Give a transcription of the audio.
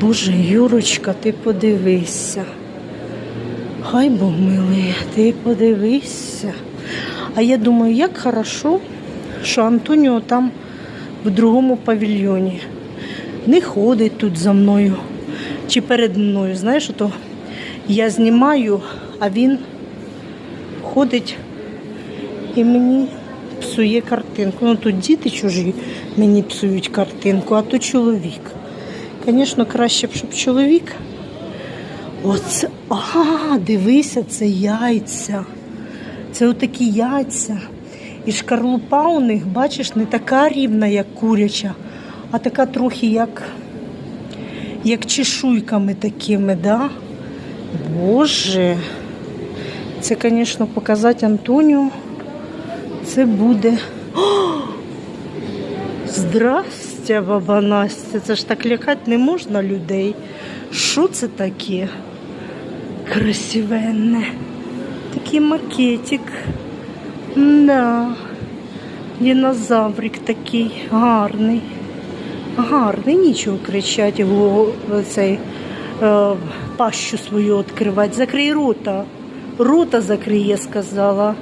Боже, Юрочка, ти подивися. Хай Бог милий, ти подивися. А я думаю, як хорошо, що Антоніо там в другому павільйоні. Не ходить тут за мною чи перед мною. Знаєш, то я знімаю, а він ходить і мені псує картинку. Ну тут діти чужі мені псують картинку, а то чоловік. Звісно, краще б, щоб чоловік. Оце, а, дивися, це яйця. Це отакі яйця. І шкарлупа у них, бачиш, не така рівна, як куряча, а така трохи як, як чешуйками такими, да? Боже. Це, звісно, показати Антоніо. Це буде. О! Здрастя, баба Настя. Це ж так лякати не можна людей. Що це таке? Красивенне. Такий макетик. Да. Динозаврик такий гарний. Гарний, нічого кричати, го- цей, е, пащу свою відкривати. Закрий рота. Рота закрий, я сказала.